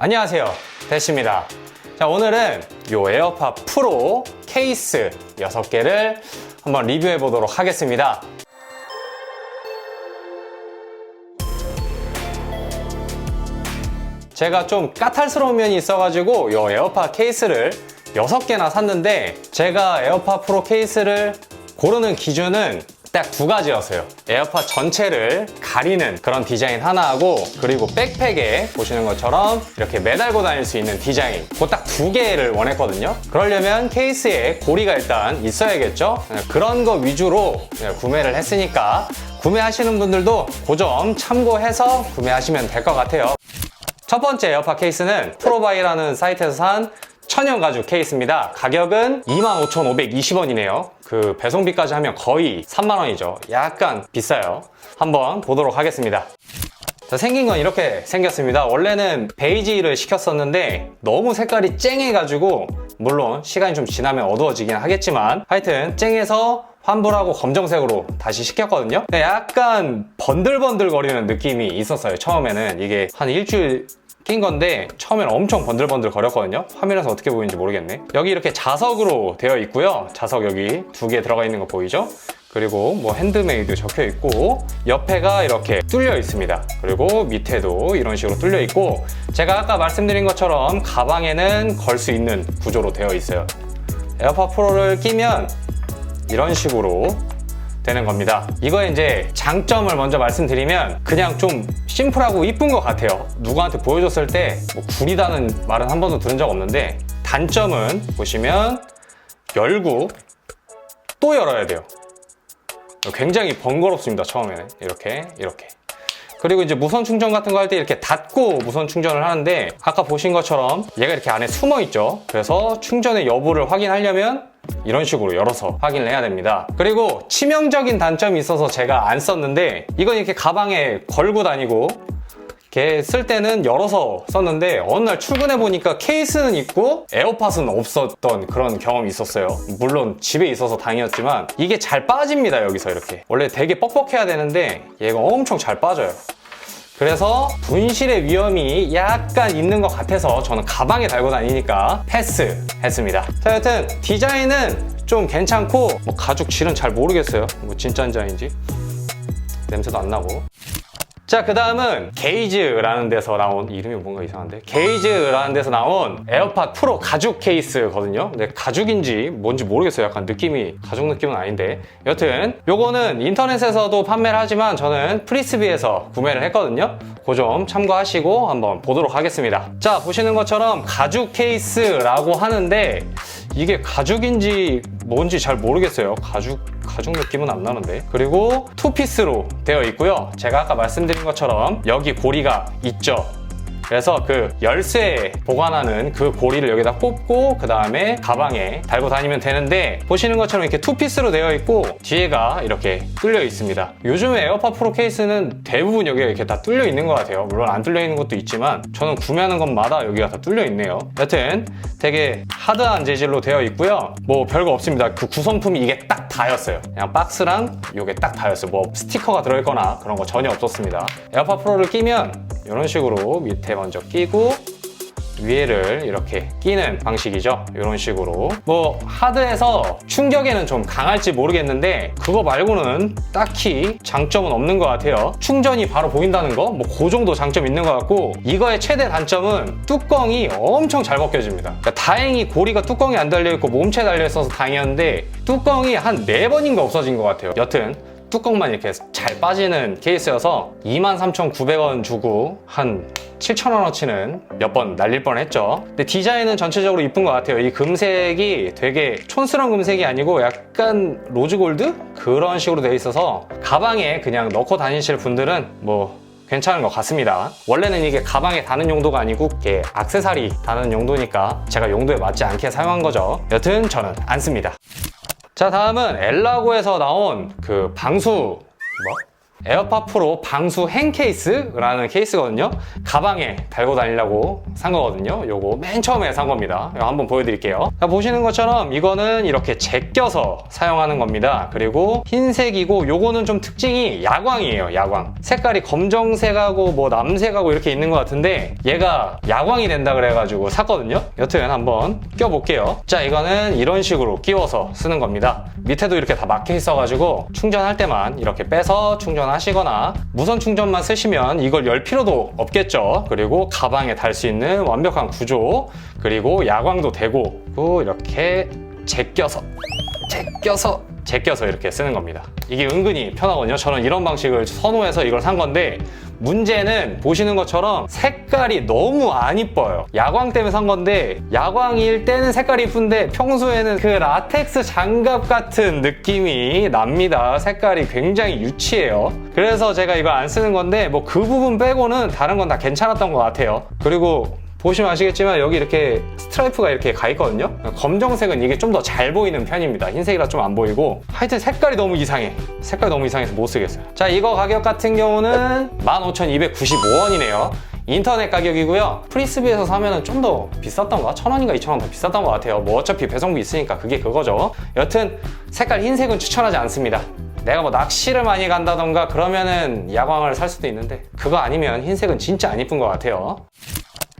안녕하세요. 대시입니다. 자 오늘은 요 에어팟 프로 케이스 6개를 한번 리뷰해 보도록 하겠습니다. 제가 좀 까탈스러운 면이 있어가지고 요 에어팟 케이스를 6개나 샀는데 제가 에어팟 프로 케이스를 고르는 기준은 딱 두 가지였어요. 에어팟 전체를 가리는 그런 디자인 하나하고 그리고 백팩에 보시는 것처럼 이렇게 매달고 다닐 수 있는 디자인 그 딱 두 개를 원했거든요. 그러려면 케이스에 고리가 일단 있어야겠죠. 그런 거 위주로 구매를 했으니까 구매하시는 분들도 그 점 참고해서 구매하시면 될 것 같아요. 첫 번째 에어팟 케이스는 프로바이라는 사이트에서 산 천연 가죽 케이스입니다. 가격은 25,520원이네요. 그 배송비까지 하면 거의 3만원이죠. 약간 비싸요. 한번 보도록 하겠습니다. 자, 생긴 건 이렇게 생겼습니다. 원래는 베이지를 시켰었는데 너무 색깔이 쨍해가지고 물론 시간이 좀 지나면 어두워지긴 하겠지만 하여튼 쨍해서 환불하고 검정색으로 다시 시켰거든요. 약간 번들번들 거리는 느낌이 있었어요. 처음에는 이게 한 일주일 낀 건데 처음에는 엄청 번들번들 거렸거든요. 화면에서 어떻게 보이는지 모르겠네. 여기 이렇게 자석으로 되어 있고요. 자석 여기 두 개 들어가 있는 거 보이죠? 그리고 뭐 핸드메이드 적혀 있고 옆에가 이렇게 뚫려 있습니다. 그리고 밑에도 이런 식으로 뚫려 있고 제가 아까 말씀드린 것처럼 가방에는 걸 수 있는 구조로 되어 있어요. 에어팟 프로를 끼면 이런 식으로 되는 겁니다. 이거의 이제 장점을 먼저 말씀드리면 그냥 좀 심플하고 이쁜 것 같아요. 누구한테 보여줬을 때 뭐 구리다는 말은 한 번도 들은 적 없는데 단점은 보시면 열고 또 열어야 돼요. 굉장히 번거롭습니다. 처음에는 이렇게 이렇게. 그리고 이제 무선 충전 같은 거 할 때 이렇게 닫고 무선 충전을 하는데 아까 보신 것처럼 얘가 이렇게 안에 숨어 있죠. 그래서 충전의 여부를 확인하려면 이런 식으로 열어서 확인을 해야 됩니다. 그리고 치명적인 단점이 있어서 제가 안 썼는데 이건 이렇게 가방에 걸고 다니고 이렇게 쓸 때는 열어서 썼는데 어느 날 출근해 보니까 케이스는 있고 에어팟은 없었던 그런 경험이 있었어요. 물론 집에 있어서 다행이었지만 이게 잘 빠집니다 여기서 이렇게 원래 되게 뻑뻑해야 되는데 얘가 엄청 잘 빠져요. 그래서 분실의 위험이 약간 있는 것 같아서 저는 가방에 달고 다니니까 패스했습니다. 자, 여튼 디자인은 좀 괜찮고 뭐 가죽 질은 잘 모르겠어요. 뭐 진짜인지 아닌지 냄새도 안 나고. 자, 그 다음은 게이즈라는 데서 나온 이름이 뭔가 이상한데 게이즈라는 데서 나온 에어팟 프로 가죽 케이스거든요. 근데 가죽인지 뭔지 모르겠어요. 약간 느낌이 가죽 느낌은 아닌데 여튼 요거는 인터넷에서도 판매를 하지만 저는 프리스비에서 구매를 했거든요. 그 점 참고하시고 한번 보도록 하겠습니다. 자, 보시는 것처럼 가죽 케이스라고 하는데 이게 가죽인지 뭔지 잘 모르겠어요. 가죽 가죽 느낌은 안 나는데. 그리고 투피스로 되어 있고요. 제가 아까 말씀드린 것처럼 여기 고리가 있죠. 그래서 그 열쇠 보관하는 그 고리를 여기다 꽂고 그 다음에 가방에 달고 다니면 되는데 보시는 것처럼 이렇게 투피스로 되어 있고 뒤에가 이렇게 뚫려 있습니다. 요즘에 에어팟 프로 케이스는 대부분 여기가 이렇게 다 뚫려 있는 것 같아요. 물론 안 뚫려 있는 것도 있지만 저는 구매하는 것마다 여기가 다 뚫려 있네요. 여튼 되게 하드한 재질로 되어 있고요. 뭐 별거 없습니다. 그 구성품이 이게 딱 다였어요. 그냥 박스랑 이게 딱 다였어요. 뭐 스티커가 들어있거나 그런 거 전혀 없었습니다. 에어팟 프로를 끼면 이런 식으로 밑에 먼저 끼고 위에를 이렇게 끼는 방식이죠. 이런 식으로. 뭐 하드에서 충격에는 좀 강할지 모르겠는데 그거 말고는 딱히 장점은 없는 것 같아요. 충전이 바로 보인다는 거뭐 그 정도 장점 있는 것 같고 이거의 최대 단점은 뚜껑이 엄청 잘 벗겨집니다. 그러니까 다행히 고리가 뚜껑이 안 달려있고 몸체 달려있어서 다행이었는데 뚜껑이 한 4번인가 없어진 것 같아요. 여튼 뚜껑만 이렇게 잘 빠지는 케이스여서 23,900원 주고 한 7,000원어치는 몇 번 날릴 뻔 했죠. 근데 디자인은 전체적으로 이쁜 것 같아요. 이 금색이 되게 촌스러운 금색이 아니고 약간 로즈골드? 그런 식으로 되어 있어서 가방에 그냥 넣고 다니실 분들은 뭐 괜찮은 것 같습니다. 원래는 이게 가방에 다는 용도가 아니고 이게 악세사리 다는 용도니까 제가 용도에 맞지 않게 사용한 거죠. 여튼 저는 안 씁니다. 자 다음은 엘라고에서 나온 그 방수 뭐? 에어팟 프로 방수 행 케이스라는 케이스거든요. 가방에 달고 다니려고 산 거거든요. 요거 맨 처음에 산 겁니다. 한번 보여드릴게요. 자, 보시는 것처럼 이거는 이렇게 제껴서 사용하는 겁니다. 그리고 흰색이고 요거는 좀 특징이 야광이에요. 야광. 색깔이 검정색하고 뭐 남색하고 이렇게 있는 것 같은데 얘가 야광이 된다 그래가지고 샀거든요. 여튼 한번 껴볼게요. 자 이거는 이런 식으로 끼워서 쓰는 겁니다. 밑에도 이렇게 다 막혀 있어가지고 충전할 때만 이렇게 빼서 충전 하시거나 무선 충전만 쓰시면 이걸 열 필요도 없겠죠. 그리고 가방에 달 수 있는 완벽한 구조 그리고 야광도 되고 그리고 이렇게 제껴서 제껴서 제껴서 이렇게 쓰는 겁니다. 이게 은근히 편하거든요. 저는 이런 방식을 선호해서 이걸 산 건데 문제는 보시는 것처럼 색깔이 너무 안 이뻐요. 야광 때문에 산 건데 야광일 때는 색깔이 이쁜데 평소에는 그 라텍스 장갑 같은 느낌이 납니다. 색깔이 굉장히 유치해요. 그래서 제가 이걸 안 쓰는 건데 뭐 그 부분 빼고는 다른 건 다 괜찮았던 것 같아요. 그리고 보시면 아시겠지만 여기 이렇게 스트라이프가 이렇게 가 있거든요. 검정색은 이게 좀 더 잘 보이는 편입니다. 흰색이라 좀 안 보이고. 하여튼 색깔이 너무 이상해. 색깔이 너무 이상해서 못 쓰겠어요. 자 이거 가격 같은 경우는 15,295원이네요. 인터넷 가격이고요. 프리스비에서 사면은 좀 더 비쌌던가? 천원인가 이천원 더 비쌌던 것 같아요. 뭐 어차피 배송비 있으니까 그게 그거죠. 여튼 색깔 흰색은 추천하지 않습니다. 내가 뭐 낚시를 많이 간다던가 그러면은 야광을 살 수도 있는데 그거 아니면 흰색은 진짜 안 이쁜 것 같아요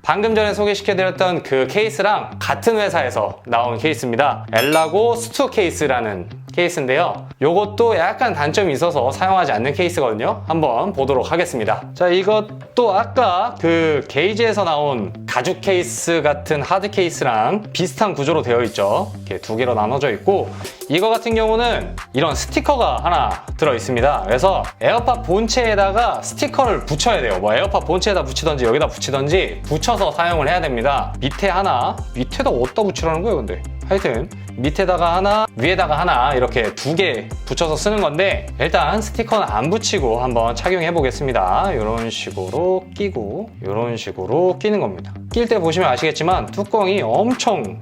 방금 전에 소개시켜드렸던 그 케이스랑 같은 회사에서 나온 케이스입니다. 엘라고 스투 케이스라는 케이스인데요. 요것도 약간 단점이 있어서 사용하지 않는 케이스거든요. 한번 보도록 하겠습니다. 자, 이것도 아까 그 게이지에서 나온 가죽 케이스 같은 하드 케이스랑 비슷한 구조로 되어 있죠. 이렇게 두 개로 나눠져 있고 이거 같은 경우는 이런 스티커가 하나 들어 있습니다. 그래서 에어팟 본체에다가 스티커를 붙여야 돼요. 뭐 에어팟 본체에다 붙이던지 여기다 붙이던지 붙여서 사용을 해야 됩니다. 밑에 하나, 밑에다 어디다 붙이라는 거예요, 근데? 하여튼 밑에다가 하나, 위에다가 하나 이렇게 두 개 붙여서 쓰는 건데 일단 스티커는 안 붙이고 한번 착용해 보겠습니다. 이런 식으로 끼고 이런 식으로 끼는 겁니다. 낄 때 보시면 아시겠지만 뚜껑이 엄청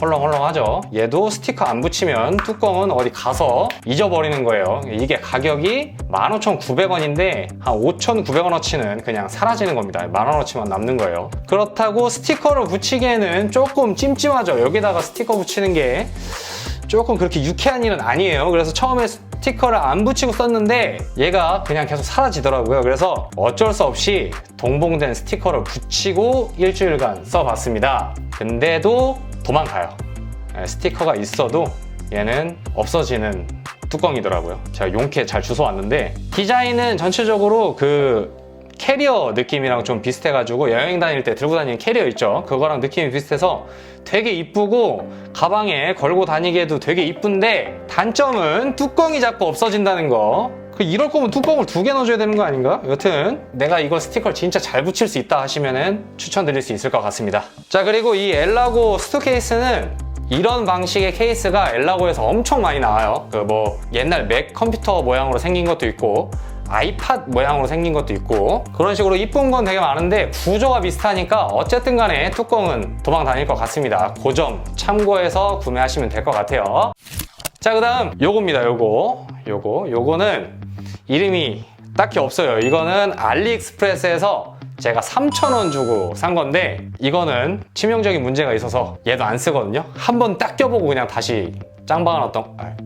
헐렁헐렁하죠. 얘도 스티커 안 붙이면 뚜껑은 어디 가서 잊어버리는 거예요. 이게 가격이 15,900원인데 한 5,900원어치는 그냥 사라지는 겁니다. 만원어치만 남는 거예요. 그렇다고 스티커를 붙이기에는 조금 찜찜하죠. 여기다가 스티커 붙이는 게 조금 그렇게 유쾌한 일은 아니에요. 그래서 처음에 스티커를 안 붙이고 썼는데 얘가 그냥 계속 사라지더라고요. 그래서 어쩔 수 없이 동봉된 스티커를 붙이고 일주일간 써봤습니다. 근데도 도망가요. 예, 스티커가 있어도 얘는 없어지는 뚜껑이더라고요. 제가 용케 잘 주워왔는데 디자인은 전체적으로 그 캐리어 느낌이랑 좀 비슷해가지고 여행 다닐 때 들고 다니는 캐리어 있죠. 그거랑 느낌이 비슷해서 되게 이쁘고 가방에 걸고 다니기에도 되게 이쁜데 단점은 뚜껑이 자꾸 없어진다는 거. 그 이럴 거면 뚜껑을 두 개 넣어줘야 되는 거 아닌가? 여튼 내가 이거 스티커를 진짜 잘 붙일 수 있다 하시면은 추천드릴 수 있을 것 같습니다. 자 그리고 이 엘라고 스투 케이스는 이런 방식의 케이스가 엘라고에서 엄청 많이 나와요. 그 뭐 옛날 맥 컴퓨터 모양으로 생긴 것도 있고 아이팟 모양으로 생긴 것도 있고 그런 식으로 이쁜 건 되게 많은데 구조가 비슷하니까 어쨌든 간에 뚜껑은 도망 다닐 것 같습니다. 그 점 참고해서 구매하시면 될 것 같아요. 자, 그 다음 요겁니다, 요거. 요거. 요거는 이름이 딱히 없어요. 이거는 알리익스프레스에서 제가 3,000원 주고 산 건데 이거는 치명적인 문제가 있어서 얘도 안 쓰거든요. 한번 딱 껴보고 그냥 다시 짱박아놨던 아,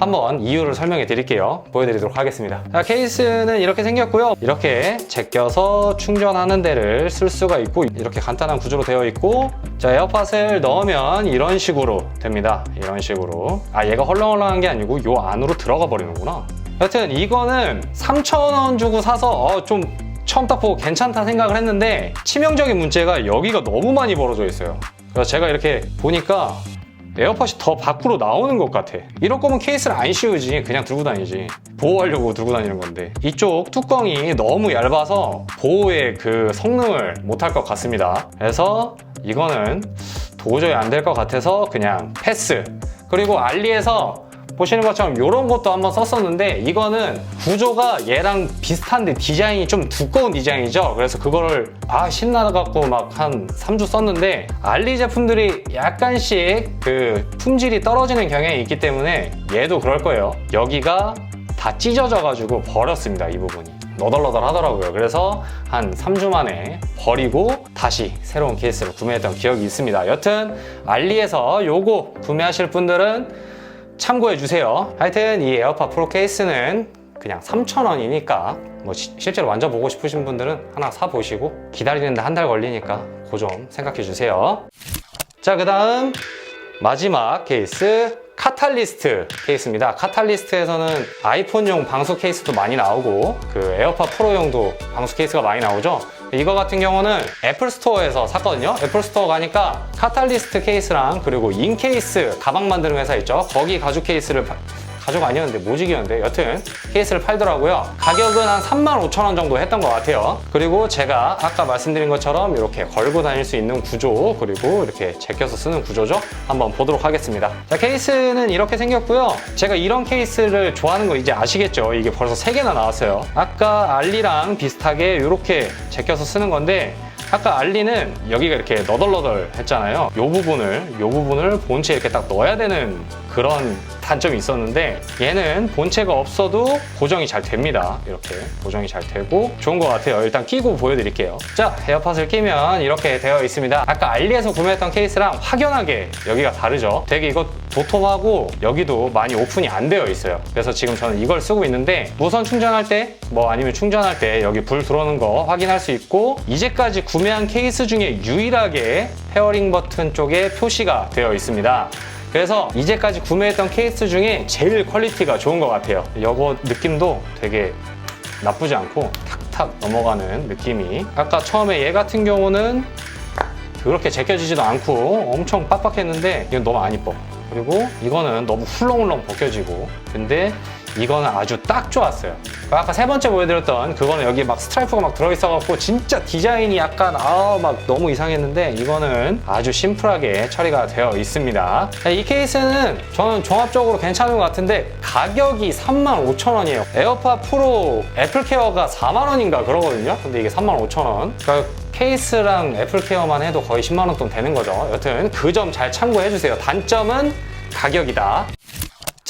한번 이유를 설명해 드릴게요. 보여드리도록 하겠습니다. 자, 케이스는 이렇게 생겼고요. 이렇게 제껴서 충전하는 데를 쓸 수가 있고 이렇게 간단한 구조로 되어 있고 자, 에어팟을 넣으면 이런 식으로 됩니다. 이런 식으로. 아, 얘가 헐렁헐렁한 게 아니고 요 안으로 들어가 버리는구나. 여튼 이거는 3,000원 주고 사서 어, 좀 처음 딱 보고 괜찮다 생각을 했는데 치명적인 문제가 여기가 너무 많이 벌어져 있어요. 그래서 제가 이렇게 보니까 에어팟이 더 밖으로 나오는 것 같아. 이럴 거면 케이스를 안 씌우지. 그냥 들고 다니지. 보호하려고 들고 다니는 건데. 이쪽 뚜껑이 너무 얇아서 보호의 그 성능을 못할 것 같습니다. 그래서 이거는 도저히 안 될 것 같아서 그냥 패스. 그리고 알리에서 보시는 것처럼 이런 것도 한번 썼었는데 이거는 구조가 얘랑 비슷한데 디자인이 좀 두꺼운 디자인이죠 그래서 그거를 아 신나갖고 막 한 3주 썼는데 알리 제품들이 약간씩 그 품질이 떨어지는 경향이 있기 때문에 얘도 그럴 거예요 여기가 다 찢어져가지고 버렸습니다. 이 부분이. 너덜너덜 하더라고요. 그래서 한 3주 만에 버리고 다시 새로운 케이스를 구매했던 기억이 있습니다. 여튼 알리에서 요거 구매하실 분들은 참고해 주세요. 하여튼 이 에어팟 프로 케이스는 그냥 3,000원이니까 뭐 시- 실제로 만져보고 싶으신 분들은 하나 사 보시고 기다리는데 한 달 걸리니까 그점 생각해 주세요. 자, 그 다음 마지막 케이스 카탈리스트 케이스입니다. 카탈리스트에서는 아이폰용 방수 케이스도 많이 나오고 그 에어팟 프로용도 방수 케이스가 많이 나오죠. 이거 같은 경우는 애플 스토어에서 샀거든요. 애플 스토어 가니까 카탈리스트 케이스랑 그리고 인케이스 가방 만드는 회사 있죠. 거기 가죽 케이스를 파- 가죽 아니었는데 모직이었는데 여튼 케이스를 팔더라고요. 가격은 한 35,000원 정도 했던 것 같아요. 그리고 제가 아까 말씀드린 것처럼 이렇게 걸고 다닐 수 있는 구조 그리고 이렇게 제껴서 쓰는 구조죠. 한번 보도록 하겠습니다. 자, 케이스는 이렇게 생겼고요. 제가 이런 케이스를 좋아하는 거 이제 아시겠죠? 이게 벌써 3개나 나왔어요. 아까 알리랑 비슷하게 이렇게 제껴서 쓰는 건데 아까 알리는 여기가 이렇게 너덜너덜 했잖아요. 이 부분을, 이 부분을 본체에 이렇게 딱 넣어야 되는 그런 단점이 있었는데 얘는 본체가 없어도 고정이 잘 됩니다. 이렇게 고정이 잘 되고 좋은 것 같아요. 일단 끼고 보여드릴게요. 자, 에어팟을 끼면 이렇게 되어 있습니다. 아까 알리에서 구매했던 케이스랑 확연하게 여기가 다르죠. 되게 이거 도톰하고 여기도 많이 오픈이 안 되어 있어요. 그래서 지금 저는 이걸 쓰고 있는데 무선 충전할 때 뭐 아니면 충전할 때 여기 불 들어오는 거 확인할 수 있고 이제까지 구매한 케이스 중에 유일하게 페어링 버튼 쪽에 표시가 되어 있습니다. 그래서 이제까지 구매했던 케이스 중에 제일 퀄리티가 좋은 것 같아요. 이거 느낌도 되게 나쁘지 않고 탁탁 넘어가는 느낌이. 아까 처음에 얘 같은 경우는 그렇게 제껴지지도 않고 엄청 빡빡했는데 이건 너무 안 이뻐. 그리고 이거는 너무 훌렁훌렁 벗겨지고. 근데 이거는 아주 딱 좋았어요 아까 세 번째 보여드렸던 그거는 여기 막 스트라이프가 막 들어있어갖고 진짜 디자인이 약간 아 막 너무 이상했는데 이거는 아주 심플하게 처리가 되어 있습니다 이 케이스는 저는 종합적으로 괜찮은 것 같은데 가격이 35,000원이에요 에어팟 프로 애플케어가 4만원인가 그러거든요 근데 이게 35,000원 그러니까 케이스랑 애플케어만 해도 거의 10만 원 돈 되는 거죠. 여튼 그 점 잘 참고해 주세요. 단점은 가격이다.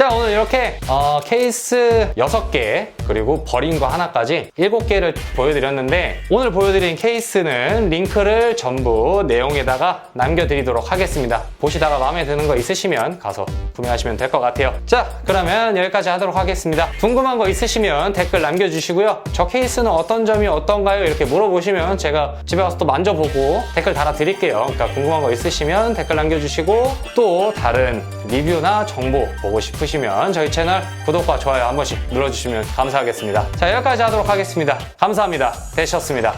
자 오늘 이렇게 어, 케이스 6개 그리고 버린 거 하나까지 7개를 보여드렸는데 오늘 보여드린 케이스는 링크를 전부 내용에다가 남겨드리도록 하겠습니다. 보시다가 마음에 드는 거 있으시면 가서 구매하시면 될 것 같아요. 자 그러면 여기까지 하도록 하겠습니다. 궁금한 거 있으시면 댓글 남겨주시고요. 저 케이스는 어떤 점이 어떤가요? 이렇게 물어보시면 제가 집에 가서 또 만져보고 댓글 달아드릴게요. 그러니까 궁금한 거 있으시면 댓글 남겨주시고 또 다른 리뷰나 정보 보고 싶으시면 저희 채널 구독과 좋아요 한 번씩 눌러주시면 감사하겠습니다. 자, 여기까지 하도록 하겠습니다. 감사합니다. 되셨습니다.